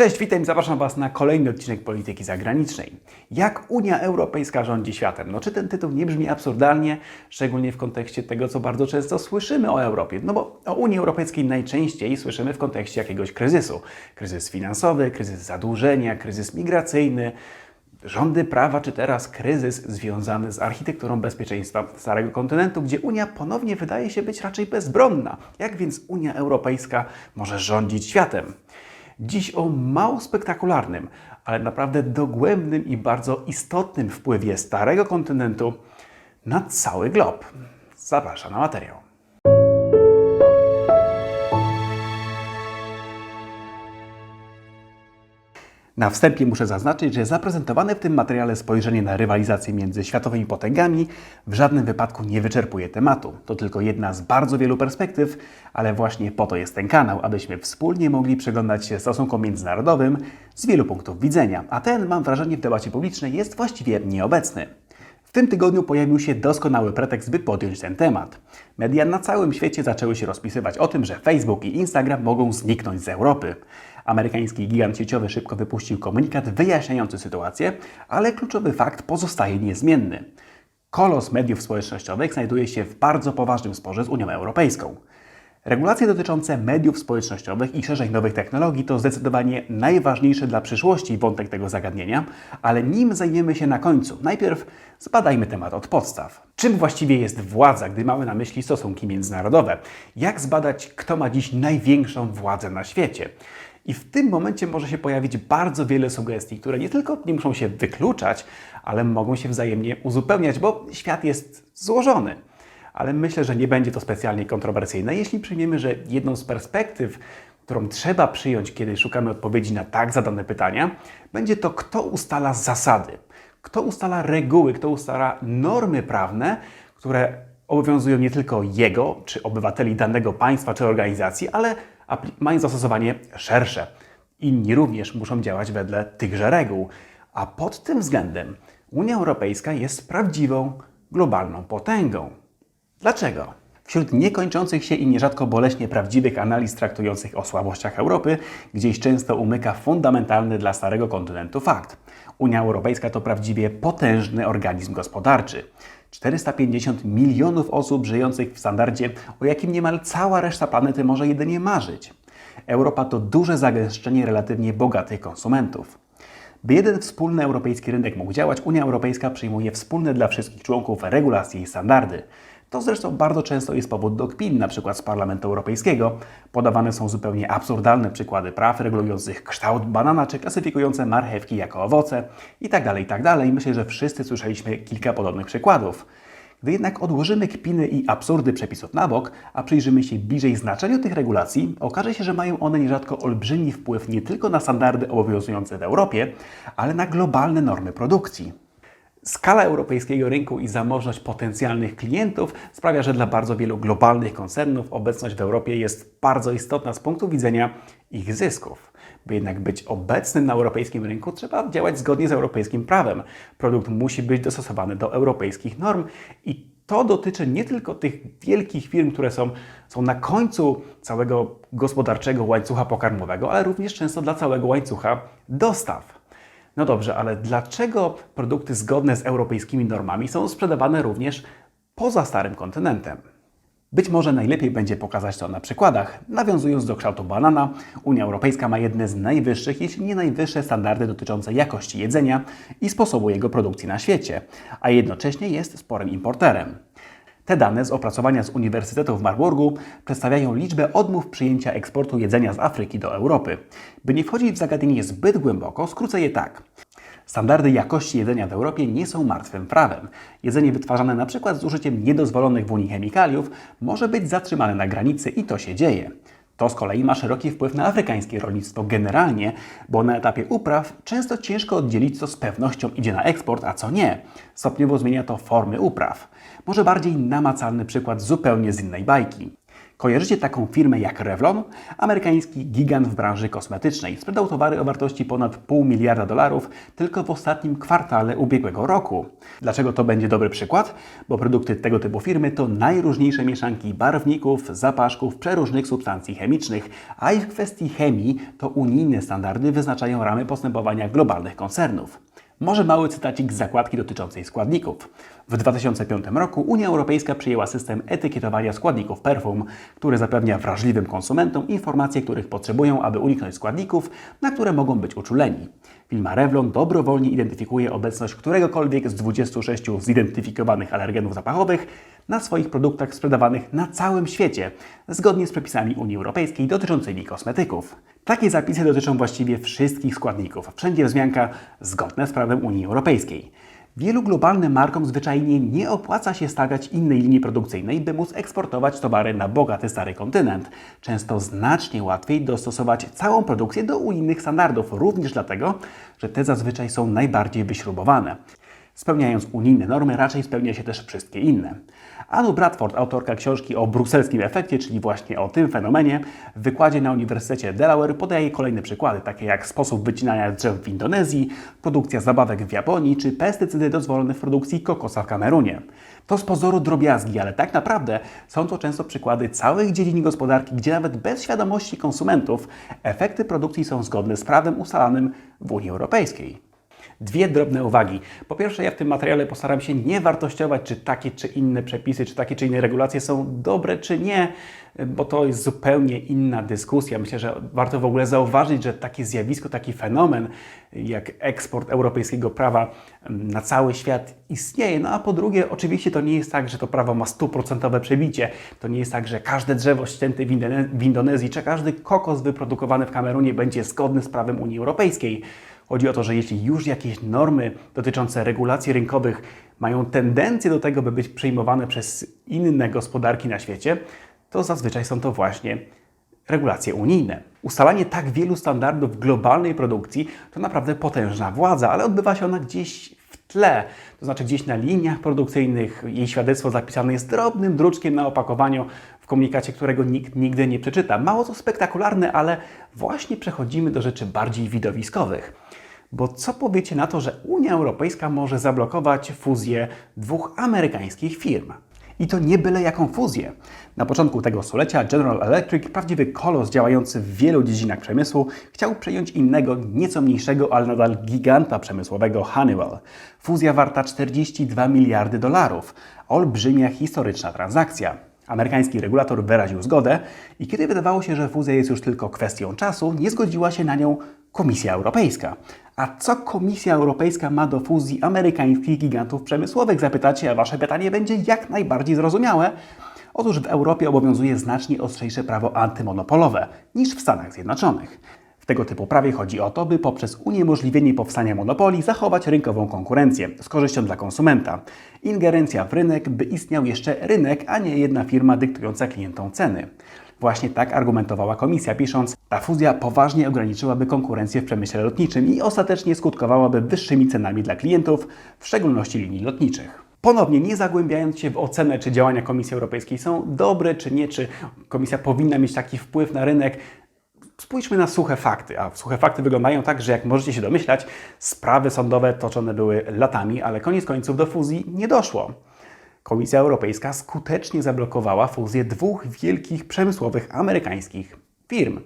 Cześć, witam, zapraszam Was na kolejny odcinek Polityki Zagranicznej. Jak Unia Europejska rządzi światem? No czy ten tytuł nie brzmi absurdalnie, szczególnie w kontekście tego, co bardzo często słyszymy o Europie? No bo o Unii Europejskiej najczęściej słyszymy w kontekście jakiegoś kryzysu. Kryzys finansowy, kryzys zadłużenia, kryzys migracyjny, rządy prawa, czy teraz kryzys związany z architekturą bezpieczeństwa Starego Kontynentu, gdzie Unia ponownie wydaje się być raczej bezbronna. Jak więc Unia Europejska może rządzić światem? Dziś o mało spektakularnym, ale naprawdę dogłębnym i bardzo istotnym wpływie Starego Kontynentu na cały glob. Zapraszam na materiał. Na wstępie muszę zaznaczyć, że zaprezentowane w tym materiale spojrzenie na rywalizację między światowymi potęgami w żadnym wypadku nie wyczerpuje tematu. To tylko jedna z bardzo wielu perspektyw, ale właśnie po to jest ten kanał, abyśmy wspólnie mogli przyglądać się stosunkom międzynarodowym z wielu punktów widzenia, a ten, mam wrażenie, w debacie publicznej jest właściwie nieobecny. W tym tygodniu pojawił się doskonały pretekst, by podjąć ten temat. Media na całym świecie zaczęły się rozpisywać o tym, że Facebook i Instagram mogą zniknąć z Europy. Amerykański gigant sieciowy szybko wypuścił komunikat wyjaśniający sytuację, ale kluczowy fakt pozostaje niezmienny. Kolos mediów społecznościowych znajduje się w bardzo poważnym sporze z Unią Europejską. Regulacje dotyczące mediów społecznościowych i szerzej nowych technologii to zdecydowanie najważniejszy dla przyszłości wątek tego zagadnienia, ale nim zajmiemy się na końcu, najpierw zbadajmy temat od podstaw. Czym właściwie jest władza, gdy mamy na myśli stosunki międzynarodowe? Jak zbadać, kto ma dziś największą władzę na świecie? I w tym momencie może się pojawić bardzo wiele sugestii, które nie tylko nie muszą się wykluczać, ale mogą się wzajemnie uzupełniać, bo świat jest złożony. Ale myślę, że nie będzie to specjalnie kontrowersyjne, jeśli przyjmiemy, że jedną z perspektyw, którą trzeba przyjąć, kiedy szukamy odpowiedzi na tak zadane pytania, będzie to, kto ustala zasady, kto ustala reguły, kto ustala normy prawne, które obowiązują nie tylko jego, czy obywateli danego państwa, czy organizacji, ale mają zastosowanie szersze. Inni również muszą działać wedle tychże reguł. A pod tym względem Unia Europejska jest prawdziwą globalną potęgą. Dlaczego? Wśród niekończących się i nierzadko boleśnie prawdziwych analiz traktujących o słabościach Europy, gdzieś często umyka fundamentalny dla starego kontynentu fakt. Unia Europejska to prawdziwie potężny organizm gospodarczy. 450 milionów osób żyjących w standardzie, o jakim niemal cała reszta planety może jedynie marzyć. Europa to duże zagęszczenie relatywnie bogatych konsumentów. By jeden wspólny europejski rynek mógł działać, Unia Europejska przyjmuje wspólne dla wszystkich członków regulacje i standardy. To zresztą bardzo często jest powód do kpin, na przykład z Parlamentu Europejskiego. Podawane są zupełnie absurdalne przykłady praw regulujących kształt banana czy klasyfikujące marchewki jako owoce itd. Tak itd. Tak Myślę, że wszyscy słyszeliśmy kilka podobnych przykładów. Gdy jednak odłożymy kpiny i absurdy przepisów na bok, a przyjrzymy się bliżej znaczeniu tych regulacji, okaże się, że mają one nierzadko olbrzymi wpływ nie tylko na standardy obowiązujące w Europie, ale na globalne normy produkcji. Skala europejskiego rynku i zamożność potencjalnych klientów sprawia, że dla bardzo wielu globalnych koncernów obecność w Europie jest bardzo istotna z punktu widzenia ich zysków. By jednak być obecnym na europejskim rynku, trzeba działać zgodnie z europejskim prawem. Produkt musi być dostosowany do europejskich norm i to dotyczy nie tylko tych wielkich firm, które są, są na końcu całego gospodarczego łańcucha pokarmowego, ale również często dla całego łańcucha dostaw. No dobrze, ale dlaczego produkty zgodne z europejskimi normami są sprzedawane również poza starym kontynentem? Być może najlepiej będzie pokazać to na przykładach. Nawiązując do kształtu banana, Unia Europejska ma jedne z najwyższych, jeśli nie najwyższe standardy dotyczące jakości jedzenia i sposobu jego produkcji na świecie, a jednocześnie jest sporym importerem. Te dane z opracowania z Uniwersytetu w Marburgu przedstawiają liczbę odmów przyjęcia eksportu jedzenia z Afryki do Europy. By nie wchodzić w zagadnienie zbyt głęboko, skrócę je tak. Standardy jakości jedzenia w Europie nie są martwym prawem. Jedzenie wytwarzane np. z użyciem niedozwolonych w Unii chemikaliów może być zatrzymane na granicy i to się dzieje. To z kolei ma szeroki wpływ na afrykańskie rolnictwo generalnie, bo na etapie upraw często ciężko oddzielić, co z pewnością idzie na eksport, a co nie. Stopniowo zmienia to formy upraw. Może bardziej namacalny przykład zupełnie z innej bajki. Kojarzycie taką firmę jak Revlon? Amerykański gigant w branży kosmetycznej. Sprzedał towary o wartości ponad pół miliarda dolarów tylko w ostatnim kwartale ubiegłego roku. Dlaczego to będzie dobry przykład? Bo produkty tego typu firmy to najróżniejsze mieszanki barwników, zapaszków, przeróżnych substancji chemicznych, a i w kwestii chemii to unijne standardy wyznaczają ramy postępowania globalnych koncernów. Może mały cytacik z zakładki dotyczącej składników. W 2005 roku Unia Europejska przyjęła system etykietowania składników perfum, który zapewnia wrażliwym konsumentom informacje, których potrzebują, aby uniknąć składników, na które mogą być uczuleni. Firma Revlon dobrowolnie identyfikuje obecność któregokolwiek z 26 zidentyfikowanych alergenów zapachowych na swoich produktach sprzedawanych na całym świecie, zgodnie z przepisami Unii Europejskiej dotyczącymi kosmetyków. Takie zapisy dotyczą właściwie wszystkich składników. Wszędzie wzmianka zgodne z prawem Unii Europejskiej. Wielu globalnym markom zwyczajnie nie opłaca się stawiać innej linii produkcyjnej, by móc eksportować towary na bogaty stary kontynent. Często znacznie łatwiej dostosować całą produkcję do unijnych standardów, również dlatego, że te zazwyczaj są najbardziej wyśrubowane. Spełniając unijne normy, raczej spełnia się też wszystkie inne. Anu Bradford, autorka książki o brukselskim efekcie, czyli właśnie o tym fenomenie, w wykładzie na Uniwersytecie Delaware podaje kolejne przykłady, takie jak sposób wycinania drzew w Indonezji, produkcja zabawek w Japonii, czy pestycydy dozwolone w produkcji kokosa w Kamerunie. To z pozoru drobiazgi, ale tak naprawdę są to często przykłady całych dziedzin gospodarki, gdzie nawet bez świadomości konsumentów efekty produkcji są zgodne z prawem ustalanym w Unii Europejskiej. Dwie drobne uwagi. Po pierwsze, ja w tym materiale postaram się nie wartościować, czy takie czy inne przepisy, czy takie czy inne regulacje są dobre, czy nie, bo to jest zupełnie inna dyskusja. Myślę, że warto w ogóle zauważyć, że takie zjawisko, taki fenomen jak eksport europejskiego prawa na cały świat istnieje. No a po drugie, oczywiście to nie jest tak, że to prawo ma stuprocentowe przebicie. To nie jest tak, że każde drzewo ścięte w, Indone w Indonezji, czy każdy kokos wyprodukowany w Kamerunie będzie zgodny z prawem Unii Europejskiej. Chodzi o to, że jeśli już jakieś normy dotyczące regulacji rynkowych mają tendencję do tego, by być przyjmowane przez inne gospodarki na świecie, to zazwyczaj są to właśnie regulacje unijne. Ustalanie tak wielu standardów globalnej produkcji to naprawdę potężna władza, ale odbywa się ona gdzieś w tle, to znaczy gdzieś na liniach produkcyjnych. Jej świadectwo zapisane jest drobnym druczkiem na opakowaniu w komunikacie, którego nikt nigdy nie przeczyta. Mało to spektakularne, ale właśnie przechodzimy do rzeczy bardziej widowiskowych. Bo co powiecie na to, że Unia Europejska może zablokować fuzję dwóch amerykańskich firm? I to nie byle jaką fuzję. Na początku tego stulecia General Electric, prawdziwy kolos działający w wielu dziedzinach przemysłu, chciał przejąć innego, nieco mniejszego, ale nadal giganta przemysłowego Honeywell. Fuzja warta 42 miliardy dolarów. Olbrzymia historyczna transakcja. Amerykański regulator wyraził zgodę i kiedy wydawało się, że fuzja jest już tylko kwestią czasu, nie zgodziła się na nią Komisja Europejska. A co Komisja Europejska ma do fuzji amerykańskich gigantów przemysłowych? Zapytacie, a Wasze pytanie będzie jak najbardziej zrozumiałe. Otóż w Europie obowiązuje znacznie ostrzejsze prawo antymonopolowe niż w Stanach Zjednoczonych. W tego typu prawie chodzi o to, by poprzez uniemożliwienie powstania monopoli zachować rynkową konkurencję z korzyścią dla konsumenta. Ingerencja w rynek, by istniał jeszcze rynek, a nie jedna firma dyktująca klientom ceny. Właśnie tak argumentowała komisja, pisząc, ta fuzja poważnie ograniczyłaby konkurencję w przemyśle lotniczym i ostatecznie skutkowałaby wyższymi cenami dla klientów, w szczególności linii lotniczych. Ponownie, nie zagłębiając się w ocenę, czy działania Komisji Europejskiej są dobre, czy nie, czy Komisja powinna mieć taki wpływ na rynek, spójrzmy na suche fakty. A suche fakty wyglądają tak, że jak możecie się domyślać, sprawy sądowe toczone były latami, ale koniec końców do fuzji nie doszło. Komisja Europejska skutecznie zablokowała fuzję dwóch wielkich przemysłowych amerykańskich firm.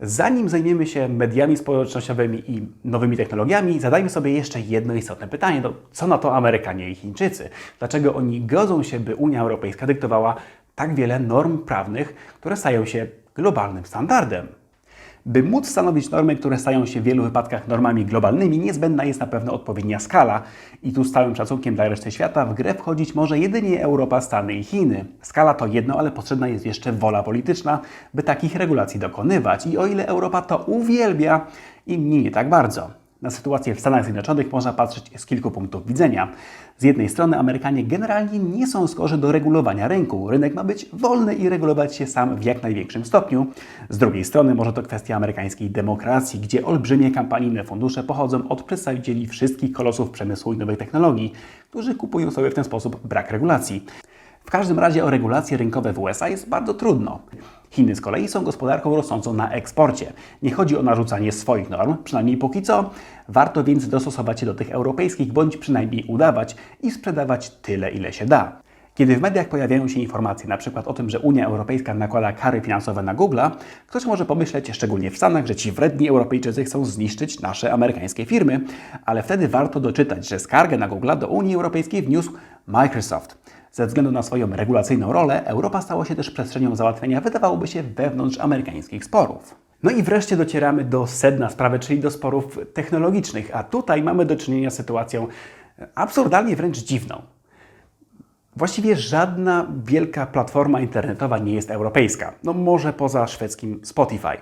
Zanim zajmiemy się mediami społecznościowymi i nowymi technologiami, zadajmy sobie jeszcze jedno istotne pytanie. To co na to Amerykanie i Chińczycy? Dlaczego oni godzą się, by Unia Europejska dyktowała tak wiele norm prawnych, które stają się globalnym standardem? By móc stanowić normy, które stają się w wielu wypadkach normami globalnymi, niezbędna jest na pewno odpowiednia skala. I tu z całym szacunkiem dla reszty świata w grę wchodzić może jedynie Europa, Stany i Chiny. Skala to jedno, ale potrzebna jest jeszcze wola polityczna, by takich regulacji dokonywać. I o ile Europa to uwielbia, inni nie tak bardzo. Na sytuację w Stanach Zjednoczonych można patrzeć z kilku punktów widzenia. Z jednej strony Amerykanie generalnie nie są skorzy do regulowania rynku. Rynek ma być wolny i regulować się sam w jak największym stopniu. Z drugiej strony może to kwestia amerykańskiej demokracji, gdzie olbrzymie kampanijne fundusze pochodzą od przedstawicieli wszystkich kolosów przemysłu i nowych technologii, którzy kupują sobie w ten sposób brak regulacji. W każdym razie o regulacje rynkowe w USA jest bardzo trudno. Chiny z kolei są gospodarką rosnącą na eksporcie. Nie chodzi o narzucanie swoich norm, przynajmniej póki co. Warto więc dostosować się do tych europejskich, bądź przynajmniej udawać i sprzedawać tyle, ile się da. Kiedy w mediach pojawiają się informacje przykład o tym, że Unia Europejska nakłada kary finansowe na Google'a, ktoś może pomyśleć, szczególnie w Stanach, że ci wredni Europejczycy chcą zniszczyć nasze amerykańskie firmy, ale wtedy warto doczytać, że skargę na Google'a do Unii Europejskiej wniósł Microsoft. Ze względu na swoją regulacyjną rolę, Europa stała się też przestrzenią załatwienia, wydawałoby się, wewnątrz amerykańskich sporów. No i wreszcie docieramy do sedna sprawy, czyli do sporów technologicznych, a tutaj mamy do czynienia z sytuacją absurdalnie wręcz dziwną. Właściwie żadna wielka platforma internetowa nie jest europejska, no może poza szwedzkim Spotify.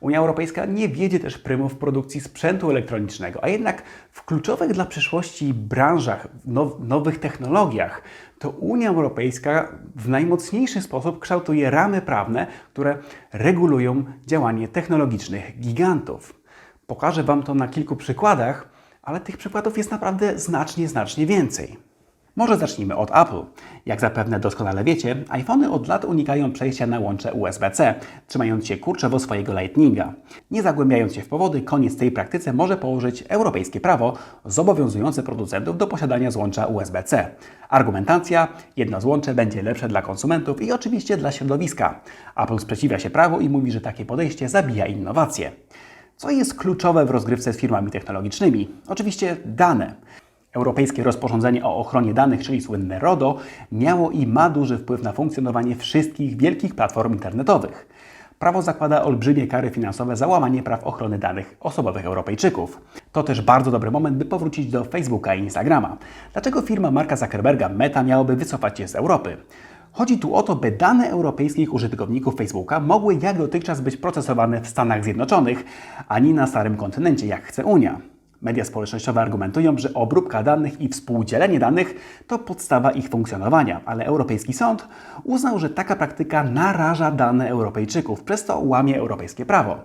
Unia Europejska nie wiedzie też prymu w produkcji sprzętu elektronicznego, a jednak w kluczowych dla przyszłości branżach, now, nowych technologiach, to Unia Europejska w najmocniejszy sposób kształtuje ramy prawne, które regulują działanie technologicznych gigantów. Pokażę Wam to na kilku przykładach, ale tych przykładów jest naprawdę znacznie, znacznie więcej. Może zacznijmy od Apple. Jak zapewne doskonale wiecie, iPhony od lat unikają przejścia na łącze USB-C, trzymając się kurczowo swojego Lightninga. Nie zagłębiając się w powody, koniec tej praktyce może położyć europejskie prawo zobowiązujące producentów do posiadania złącza USB-C. Argumentacja: jedno złącze będzie lepsze dla konsumentów i oczywiście dla środowiska. Apple sprzeciwia się prawu i mówi, że takie podejście zabija innowacje. Co jest kluczowe w rozgrywce z firmami technologicznymi? Oczywiście dane. Europejskie rozporządzenie o ochronie danych, czyli słynne RODO, miało i ma duży wpływ na funkcjonowanie wszystkich wielkich platform internetowych. Prawo zakłada olbrzymie kary finansowe za łamanie praw ochrony danych osobowych Europejczyków. To też bardzo dobry moment, by powrócić do Facebooka i Instagrama. Dlaczego firma Marka Zuckerberga Meta miałaby wycofać się z Europy? Chodzi tu o to, by dane europejskich użytkowników Facebooka mogły jak dotychczas być procesowane w Stanach Zjednoczonych, a nie na starym kontynencie, jak chce Unia. Media społecznościowe argumentują, że obróbka danych i współdzielenie danych to podstawa ich funkcjonowania, ale Europejski Sąd uznał, że taka praktyka naraża dane Europejczyków, przez to łamie europejskie prawo.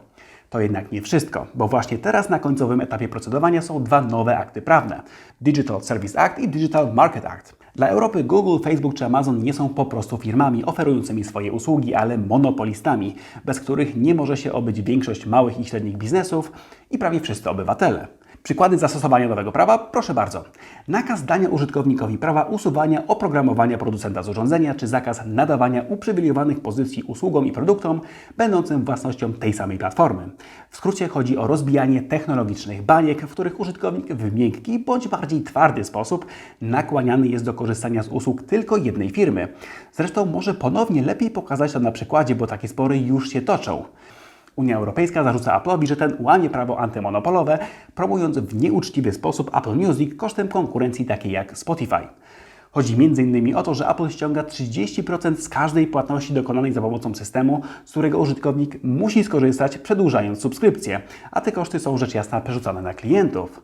To jednak nie wszystko, bo właśnie teraz na końcowym etapie procedowania są dwa nowe akty prawne: Digital Service Act i Digital Market Act. Dla Europy Google, Facebook czy Amazon nie są po prostu firmami oferującymi swoje usługi, ale monopolistami, bez których nie może się obyć większość małych i średnich biznesów i prawie wszyscy obywatele. Przykłady zastosowania nowego prawa? Proszę bardzo. Nakaz dania użytkownikowi prawa usuwania oprogramowania producenta z urządzenia, czy zakaz nadawania uprzywilejowanych pozycji usługom i produktom będącym własnością tej samej platformy. W skrócie chodzi o rozbijanie technologicznych baniek, w których użytkownik w miękki bądź bardziej twardy sposób nakłaniany jest do korzystania z usług tylko jednej firmy. Zresztą może ponownie lepiej pokazać to na przykładzie, bo takie spory już się toczą. Unia Europejska zarzuca Apple'owi, że ten łamie prawo antymonopolowe, promując w nieuczciwy sposób Apple Music kosztem konkurencji takiej jak Spotify. Chodzi m.in. o to, że Apple ściąga 30% z każdej płatności dokonanej za pomocą systemu, z którego użytkownik musi skorzystać przedłużając subskrypcję, a te koszty są rzecz jasna przerzucane na klientów.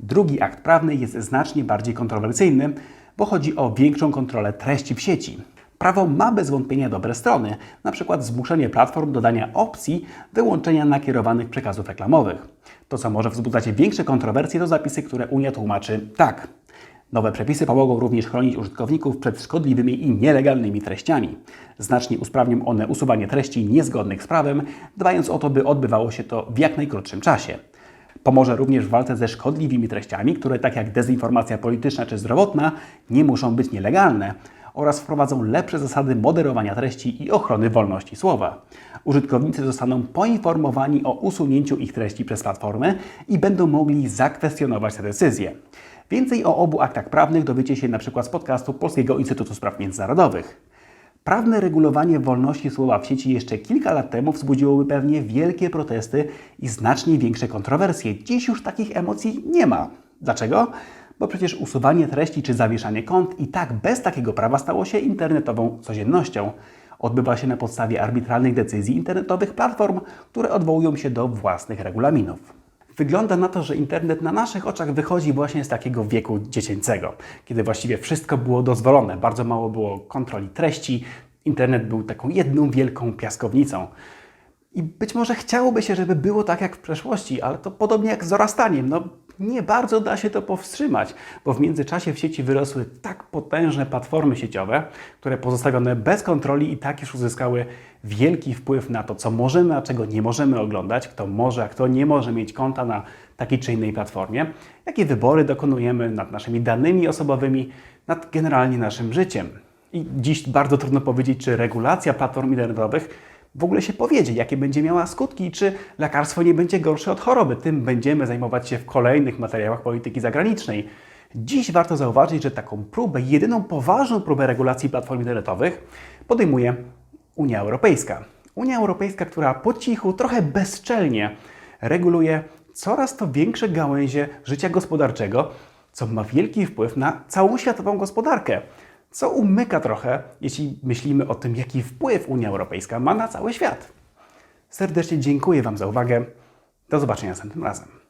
Drugi akt prawny jest znacznie bardziej kontrowersyjny, bo chodzi o większą kontrolę treści w sieci. Prawo ma bez wątpienia dobre strony, np. zmuszenie platform do dania opcji wyłączenia nakierowanych przekazów reklamowych. To, co może wzbudzać większe kontrowersje, to zapisy, które Unia tłumaczy tak. Nowe przepisy pomogą również chronić użytkowników przed szkodliwymi i nielegalnymi treściami. Znacznie usprawnią one usuwanie treści niezgodnych z prawem, dbając o to, by odbywało się to w jak najkrótszym czasie. Pomoże również w walce ze szkodliwymi treściami, które tak jak dezinformacja polityczna czy zdrowotna nie muszą być nielegalne, oraz wprowadzą lepsze zasady moderowania treści i ochrony wolności słowa. Użytkownicy zostaną poinformowani o usunięciu ich treści przez platformę i będą mogli zakwestionować te decyzje. Więcej o obu aktach prawnych dowiecie się np. z podcastu Polskiego Instytutu Spraw Międzynarodowych. Prawne regulowanie wolności słowa w sieci jeszcze kilka lat temu wzbudziłoby pewnie wielkie protesty i znacznie większe kontrowersje. Dziś już takich emocji nie ma. Dlaczego? Bo przecież usuwanie treści czy zawieszanie kont i tak bez takiego prawa stało się internetową codziennością. Odbywa się na podstawie arbitralnych decyzji internetowych platform, które odwołują się do własnych regulaminów. Wygląda na to, że internet na naszych oczach wychodzi właśnie z takiego wieku dziecięcego, kiedy właściwie wszystko było dozwolone, bardzo mało było kontroli treści, internet był taką jedną wielką piaskownicą. I być może chciałoby się, żeby było tak jak w przeszłości, ale to podobnie jak z dorastaniem. No, nie bardzo da się to powstrzymać, bo w międzyczasie w sieci wyrosły tak potężne platformy sieciowe, które pozostawione bez kontroli i tak już uzyskały wielki wpływ na to, co możemy, a czego nie możemy oglądać, kto może, a kto nie może mieć konta na takiej czy innej platformie, jakie wybory dokonujemy nad naszymi danymi osobowymi, nad generalnie naszym życiem. I dziś bardzo trudno powiedzieć, czy regulacja platform internetowych w ogóle się powiedzie, jakie będzie miała skutki, czy lekarstwo nie będzie gorsze od choroby. Tym będziemy zajmować się w kolejnych materiałach polityki zagranicznej. Dziś warto zauważyć, że taką próbę, jedyną poważną próbę regulacji platform internetowych podejmuje Unia Europejska. Unia Europejska, która po cichu, trochę bezczelnie reguluje coraz to większe gałęzie życia gospodarczego, co ma wielki wpływ na całą światową gospodarkę co umyka trochę, jeśli myślimy o tym, jaki wpływ Unia Europejska ma na cały świat. Serdecznie dziękuję Wam za uwagę. Do zobaczenia następnym razem.